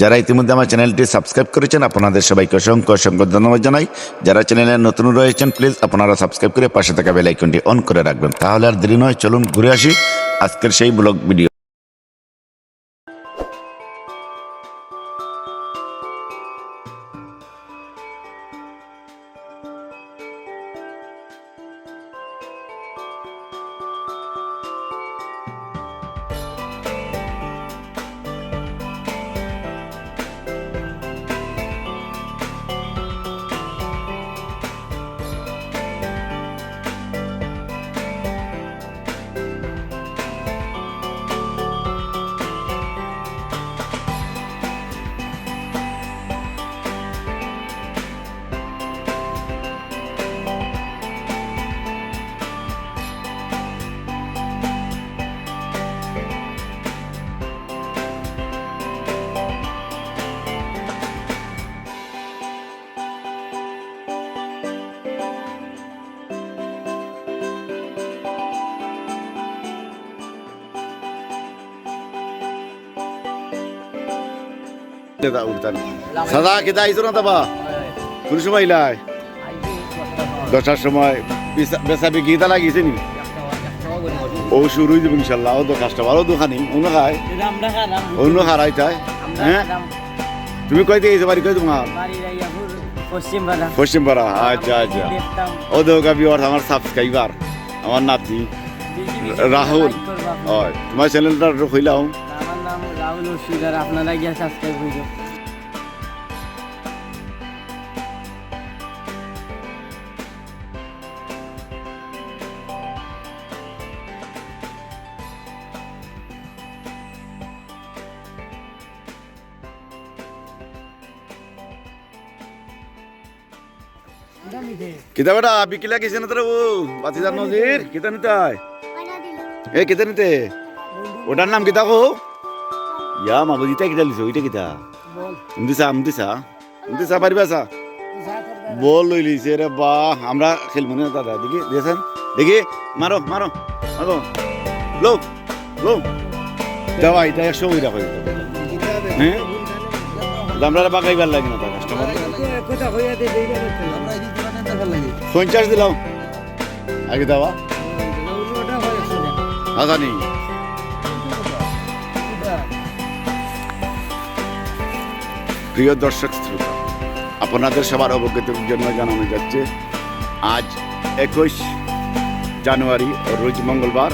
যারা ইতিমধ্যে আমার চ্যানেলটি সাবস্ক্রাইব করেছেন, আপনাদের সবাইকে অসংখ্য অসংখ্য ধন্যবাদ জানাই। যারা চ্যানেলে নতুন রয়েছেন, প্লিজ আপনারা সাবস্ক্রাইব করে পাশে থাকা বেল আইকনটি অন করে রাখবেন। তাহলে আর দেরি নয়, চলুন ঘুরে আসি আজকের সেই ব্লগ ভিডিও। সাদা কেদা আইসো না তাবা কোন সময় ইলাই দশটার সময় বেচা বিক্রি তা লাগিয়েছে নি ও শুরু হয়ে যাবে ইনশাল্লাহ ও তো কাস্টমার ও দোকানি অন্য খায় অন্য হারাই তাই হ্যাঁ তুমি কই দিয়ে বাড়ি কই তোমার পশ্চিম পাড়া আচ্ছা আচ্ছা ও দোকা বিওয়ার আমার সাবস্ক্রাইবার আমার নাতি রাহুল হয় তোমার চ্যানেলটা হইলাম আমার নাম রাহুল রশিদার আপনারা গিয়ে সাবস্ক্রাইব হইল কিতা বেটা বিকিলা গেছে না তোর ও? বাতিদার নজির কিতা নিতে হয় এ কিতা নিতে? ওটার নাম কিতা কো ইয়া মা বুঝি বুঝিতা কিতা লিছো ওইটা কিতা আমদিসা আমদিসা আমদিসা পারিবা সা বল লই লিছে রে বা আমরা খেলব না দাদা দেখি দেখেন দেখি মারো মারো মারো লো লো দেওয়া এটা একশো ওই রাখো হ্যাঁ আমরা বাগাইবার লাগে না কাস্টমার পঞ্চাশ দিলাম আগে দেওয়া আদানি প্রিয় দর্শক শ্রোতা, আপনাদের সবার অবগতির জন্য জানানো যাচ্ছে, আজ একুশ জানুয়ারি, রোজ মঙ্গলবার,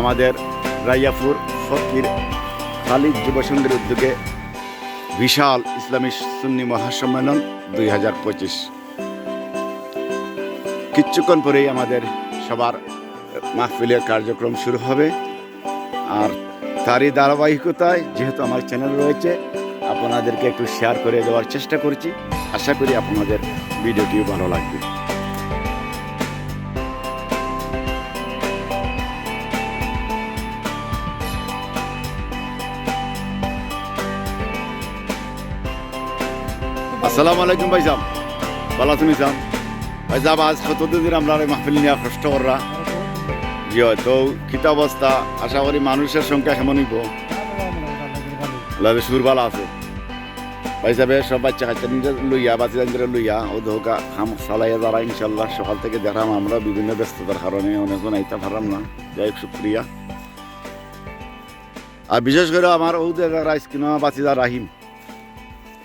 আমাদের রাইয়াপুর ফকির খালিদ যুব সংঘের উদ্যোগে বিশাল ইসলামী সুন্নি মহাসম্মেলন দুই হাজার পঁচিশ। কিচ্ছুক্ষণ পরেই আমাদের সবার মাহফিলের কার্যক্রম শুরু হবে, আর তারই ধারাবাহিকতায় যেহেতু আমার চ্যানেল রয়েছে আপনাদেরকে একটু শেয়ার করে দেওয়ার চেষ্টা করছি। আশা করি আপনাদের ভিডিওটিও ভালো লাগবে। আসসালামু আলাইকুম ভাই সাহেব ভালো সাহেব ভাই সাহেব আজ কতদিন আমরা মাহফিল নিয়ে কষ্ট কররা? জি হয় তো কিতা অবস্থা? আশা করি মানুষের সংখ্যা কেমন লাগে সুর ভালো আছে। পয়সা সাহেব সব বাচ্চা কাচ্চা নিজে লইয়া বাচ্চা নিজের লইয়া ও ধোকা খাম চালাইয়া যারা ইনশাল্লাহ সকাল থেকে দেখাম আমরা বিভিন্ন ব্যস্ততার কারণে অনেকজন আইতে পারলাম না। যাই হোক শুক্রিয়া। আর বিশেষ করে আমার ও রাইস কিনা বাচিদা রাহিম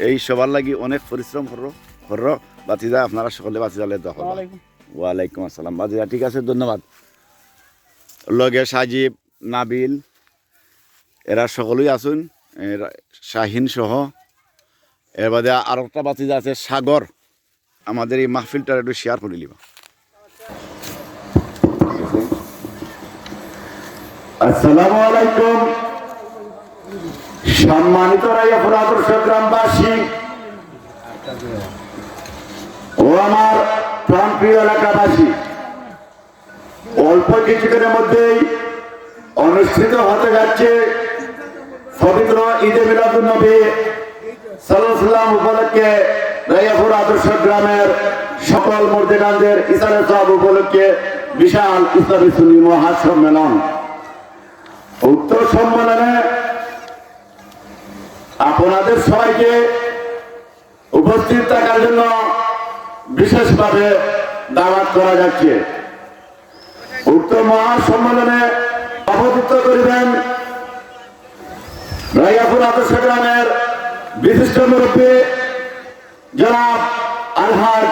এই সবার লাগি অনেক পরিশ্রম করো করো। বাতিদা আপনারা সকলে বাতিদালে দখল ওয়ালাইকুম আসসালাম। বাতিদা ঠিক আছে ধন্যবাদ। লগে সাজিব নাবিল এরা সকলেই আসুন। শাহিন সহ। এর বাদে একটা বাতিদা আছে, সাগর। আমাদের এই মাহফিলটা একটু শেয়ার করে নিবা। আসসালামু আলাইকুম। সম্মানিত আদর্শ গ্রামবাসী। ও আমার প্রাণপ্রিয় এলাকাবাসী, অল্প কিছুদিনের মধ্যেই অনুষ্ঠিত হতে যাচ্ছে পবিত্র ঈদে মিলাদুল নবী সাল্লাম উপলক্ষে রাইয়াপুর আদর্শ গ্রামের সকল মর্দিগানদের ইসারে সব উপলক্ষে বিশাল ইসলামী সুন্নি মহাসম্মেলন। উক্ত সম্মেলনে আপনাদের সবাইকে উপস্থিত থাকার জন্য বিশেষভাবে দাওয়াত করা যাচ্ছে। উক্ত মহাসম্মেলনে সভাপতিত্ব করিবেন রাইয়াপুর আদর্শ গ্রামের বিশিষ্ট মুরব্বী জনাব আলহাজ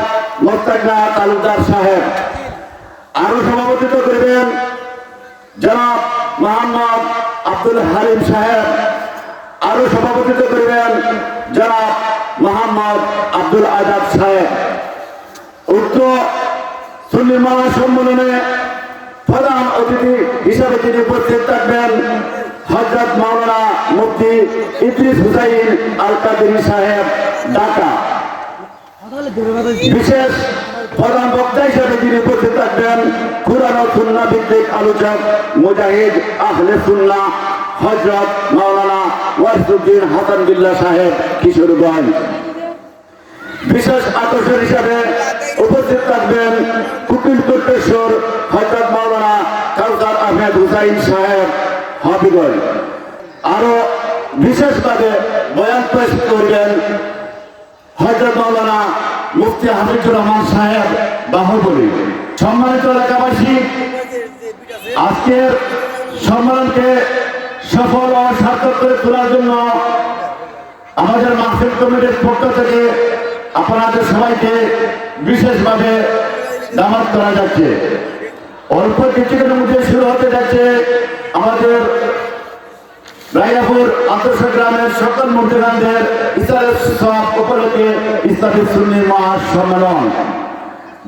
মোস্তাকনা তালুকদার সাহেব। আরও সভাপতিত্ব করিবেন জনাব মোহাম্মদ আব্দুল হালিম সাহেব। আরও সভাপতিত্ব করিবেন জনাব মোহাম্মদ আব্দুল আজাদ সাহেব। উক্ত সুন্নি মহাসম্মেলনে প্রধান অতিথি হিসাবে তিনি উপস্থিত থাকবেন। হজরত মাওলানা মুফতি ইদ্রিস হুসাইন আল কাদিনী সাহেব, ঢাকা। বিশেষ প্রধান বক্তা হিসেবে তিনি উপস্থিত থাকবেন কুরআন ও সুন্নাহ ভিত্তিক আলোচক মুজাহিদ আহলে সুন্নাহ হজরত মাওলানা ওয়াসুদ্দিন হাসান বিল্লাহ সাহেব, কিশোরগঞ্জ। বিশেষ আকর্ষণ হিসাবে উপস্থিত থাকবেন কুকিল কোটেশ্বর হজরত মাওলানা কাউসার আহমেদ হুসাইন সাহেব। হবিগঞ্জ আরও বিশেষভাবে বয়ান পেশ করবেন হজরত মাওলানা মুফতি হাফিজুর রহমান সাহেব বাহুবলী। সম্মানিত এলাকাবাসী, আজকের সম্মেলনকে সফল ও সার্থক করে তোলার জন্য আমাদের মাহফিল কমিটির পক্ষ থেকে আপনাদের সবাইকে বিশেষভাবে দামাত করা যাচ্ছে। অল্প কিছুদিনের মধ্যে শুরু হতে যাচ্ছে। আমাদের রাইয়াপুর আদর্শ গ্রামের সকল মন্ত্রীগানদের ইসলামের সব উপলক্ষে ইসলামী সুন্নি মহাসম্মেলন।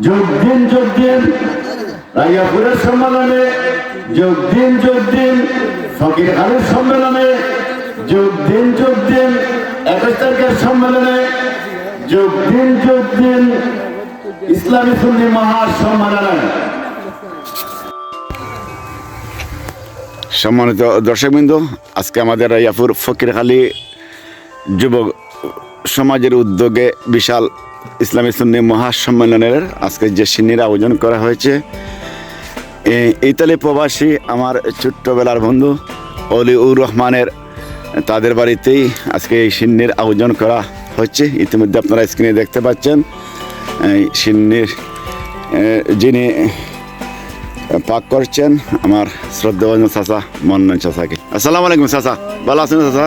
যোগ দিন যোগ দিন। রাইয়াপুরের সম্মেলনে যোগ দিন যোগ দিন। ফকির আলীর সম্মেলনে যোগ দিন যোগ দিন। একুশ তারিখের সম্মেলনে যোগ দিন যোগ দিন। ইসলামী সুন্নি মহাসম্মেলনে সম্মানিত দর্শকবৃন্দ, আজকে আমাদের রাইয়াপুর ফকিরখালী যুবক সমাজের উদ্যোগে বিশাল ইসলামী সুন্নি মহাসম্মেলনের আজকে যে সিন্নির আয়োজন করা হয়েছে। ইতালি প্রবাসী আমার ছোট্টবেলার বন্ধু অলিউর রহমানের, তাদের বাড়িতেই আজকে এই সিন্নির আয়োজন করা হচ্ছে। ইতিমধ্যে আপনারা স্ক্রিনে দেখতে পাচ্ছেন সিন্নির যিনি পাক করছেন আমার শ্রদ্ধেয় চাচা মন্নন চাচাকে। আসসালামু আলাইকুম চাচা ভালো আছেন চাচা?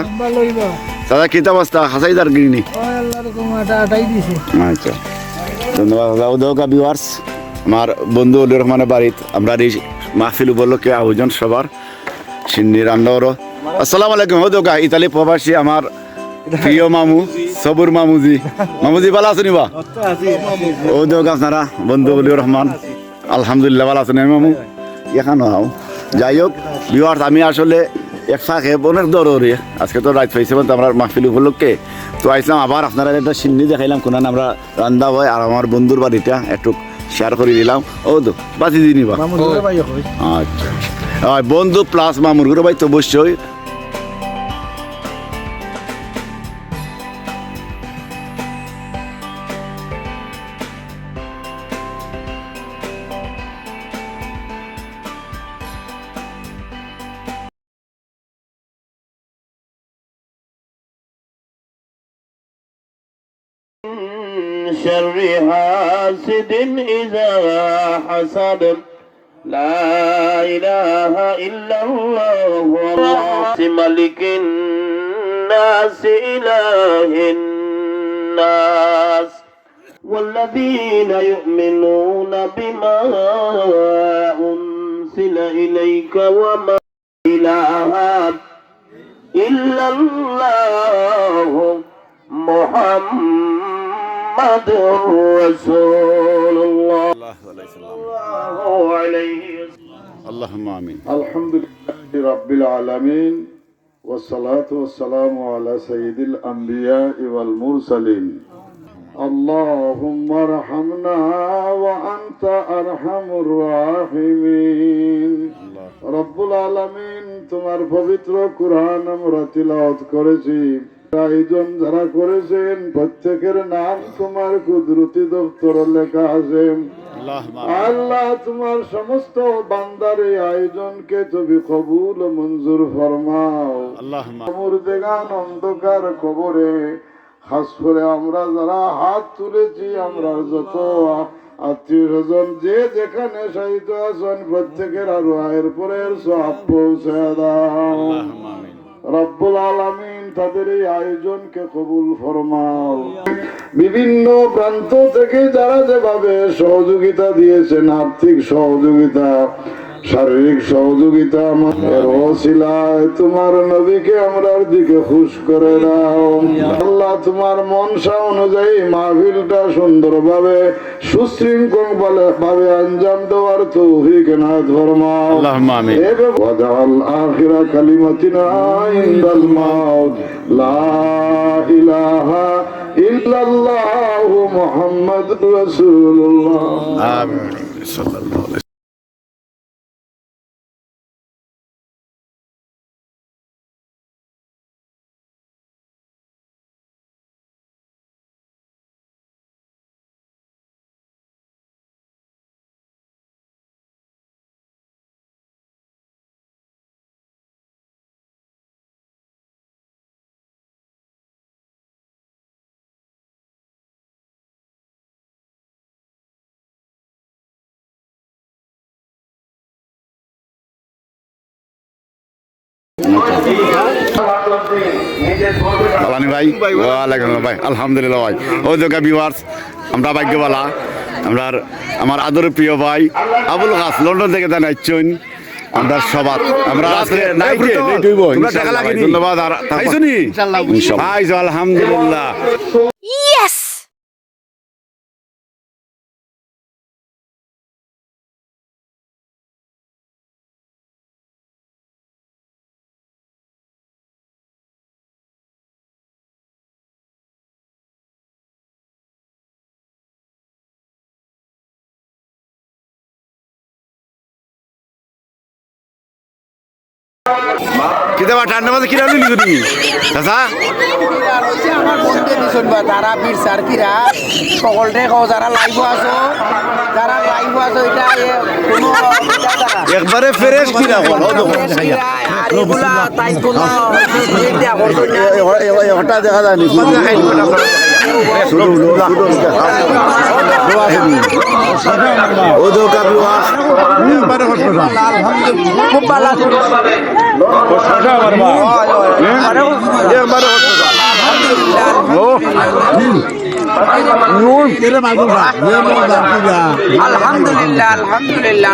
চাচা কী অবস্থা? হাসাইদার গিরিনি? আচ্ছা। ধন্যবাদ উদৌকা ভিউয়ার্স আমার বন্ধু অলির রহমানের বাড়িত আমরা এই মাহফিল উপলক্ষে আয়োজন সবার সিন্নির আন্দাওয়ারও আসসালামু আলাইকুম উদৌকা ইতালি প্রবাসী আমার প্রিয় মামু সবুর মামুজি। মামুজি ভালো আছেন বা? উদৌকা আপনারা বন্ধু অলির রহমান। আলহামদুলিল্লাহ ভালো আছেন মামু। এখানে আও। যাই হোক ভিউয়ার্স আমি আসলে এক ফাঁকে অনেক দৌড়ি আজকে তো রাত পাইছে তো আমরা মাহফিল উপলক্ষে। তো আইসলাম আবার আপনারা একটা সিন্নি দেখাইলাম কোনান আমরা রান্দা হয় আর আমার বন্ধুর বাড়িটা একটু শেয়ার করে দিলাম। ও তো বাতি দিনি বা? আচ্ছা। বন্ধু প্লাস মামুর ঘুরে ভাই তো অবশ্যই। إذا حسد لا إله إلا الله ملك الناس إله الناس والذين يؤمنون بما أنزل إليك وما إله إلا الله محمد رسول الله الله عليه اللهم আমিন الحمد لله رب العالمين والصلاة والسلام على سيد الأنبياء والمرسلين اللهم ارحمنا وأنت أرحم الراحمين রব্বুল আলামিন তোমার পবিত্র কোরআন আমরা তিলাওয়াত করেছি আয়োজন যারা করেছেন প্রত্যেকের নাম তোমার কুদরতি দপ্তরে লেখা আছে। আল্লাহ তোমার সমস্ত বান্দার এই আয়োজনকে তুমি কবুল মঞ্জুর ফরমাও। মুর্দেগান অন্ধকার কবরে খাস করে আমরা যারা হাত তুলেছি আমরা যত আত্মীয় স্বজন যে যেখানে সাহিত্য আছেন প্রত্যেকের আরও আয়ের পরের সব পৌঁছে দাও। রব্বুল আলামিন। তাদের এই আয়োজনকে কবুল ফরমাও। বিভিন্ন প্রান্ত থেকে যারা যেভাবে সহযোগিতা দিয়েছেন আর্থিক সহযোগিতা শারীরিক সহযোগিতা আমাদের অশিলায় তোমার নদীকে আমরার দিকে খুশ করে দাও। আল্লাহ তোমার মনসা অনুযায়ী মাহফিলটা সুন্দরভাবে সুশৃঙ্খল ভাবে আঞ্জাম দেওয়ার তৌফিক নাদ ফরমাও। ওয়াজাল আখিরা কালিমাতিনা ইনদাল মাউত। লা ইলাহা ইল্লাল্লাহু মুহাম্মাদুর আলানি ভাই ওয়ালাইকুম ভাই আলহামদুলিল্লাহ ভাই। ওই দেখা ভিউয়ার্স আমরা ভাগ্যবালা। আমরা আমার আদর প্রিয় ভাই আবুল হাস লন্ডন থেকে আমরা সবাই আমরা আজকে নাইটে তোমরা টাকা লাগেনি। ধন্যবাদ। আর ইনশাআল্লাহ আলহামদুলিল্লাহ। Yes! কিতা বা ঠান্ডা মাঝে কিরা নিলি তুমি? চাচা? আমার বন্ধু দিছন বা তারা বীর সার্কিরা সকলটাই কও যারা লাইভ আছো যারা লাইভ আছো এটা কোনো একবারে ফ্রেশ কোনো না। হঠাৎ দেখা যায় নি ও তো কাবি ওয়াস একবারে হসপিটাল খুব ভালো আলহামদুলিল্লাহ আলহামদুলিল্লাহ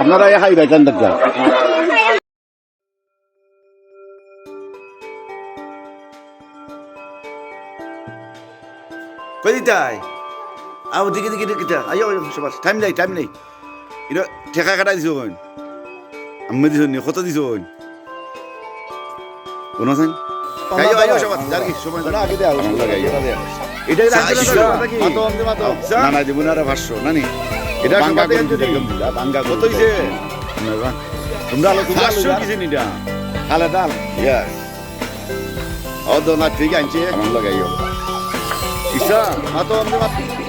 আপনারা খাই রাখেন দেখা কই দিতাই আও দিকে দিকে দিকে আইও সবাস টাইম নাই টাইম নাই। এটা ঠেকা কাটা দিছো কোন আমি দিছো নি কত দিছো কোন কোন আছেন আইও আইও সবাস জানি সময় না আগে দাও এটা মাতো অন্ধে মাতো। না না দিব না রে ভাষ্য না নি এটা বাঙ্গা কোন একদম দিলা। বাঙ্গা কত হইছে? তোমরা আলো তোমরা ভাষ্য কিছে নি এটা খালে ডাল ইয়েস ও দোনা ঠিক আনছে। আমার লাগাইও ইসা মাতো অন্ধে মাতো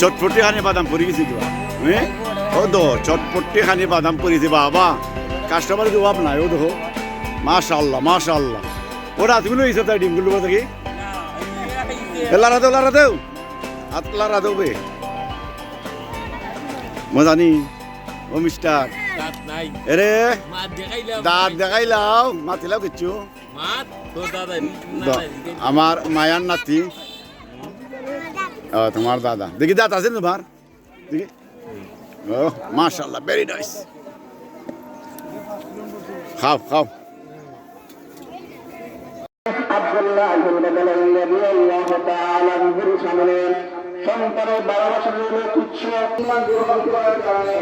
চটপটি হানে বাদাম পরি গেছে কিবা। হ্যাঁ ও দো চটপট্টি খানি বাদাম করেছি বাবা। কাস্টমারের জবাব নাই ও দেখো মাশা আল্লাহ মাশা আল্লাহ ও রাতগুলো হয়েছে তাই ডিমগুলো দেখি লারা দেও লারা দেও। হাত লারা দেও বে। মজানি ও মিস্টার এরে দাঁত দেখাইলাও মাতিলাও কিচ্ছু। আমার মায়ার নাতি। ও তোমার দাদা। দেখি দাঁত আছে তোমার দেখি। ও মাশাল্লাহ ভেরি নাইস খাও খাও। সন্তানের ভালোবাসা নিয়ে তুচ্ছ কারণে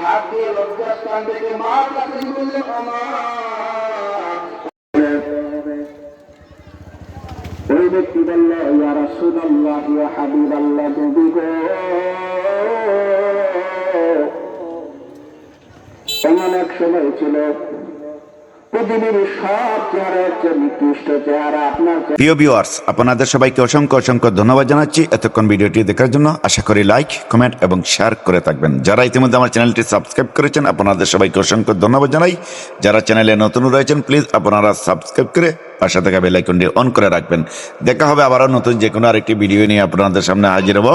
হাত দিয়ে লজ্জাস্থান থেকে মা কাছে বললে আমার ওই ব্যক্তি বলল, ইয়া রাসূলুল্লাহ, ইয়া হাবিবাল্লাহ গো। এমন এক সময় ছিল প্রিয় আপনাদের সবাইকে অসংখ্য অসংখ্য ধন্যবাদ জানাচ্ছি। এতক্ষণ ভিডিওটি দেখার জন্য আশা করি লাইক কমেন্ট এবং শেয়ার করে থাকবেন। যারা ইতিমধ্যে আমার চ্যানেলটি সাবস্ক্রাইব করেছেন, আপনাদের সবাইকে অসংখ্য ধন্যবাদ জানাই। যারা চ্যানেলে নতুন রয়েছেন প্লিজ আপনারা সাবস্ক্রাইব করে পাশে থাকা বেলাইকনটি অন করে রাখবেন। দেখা হবে আবারও নতুন যে কোনো আরেকটি ভিডিও নিয়ে আপনাদের সামনে হাজির হব।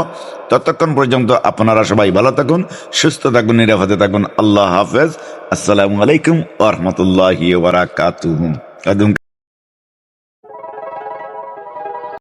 ততক্ষণ পর্যন্ত আপনারা সবাই ভালো থাকুন, সুস্থ থাকুন, নিরাপদে থাকুন। আল্লাহ হাফেজ। আসসালামু আলাইকুম ওরহমতুল্লাহ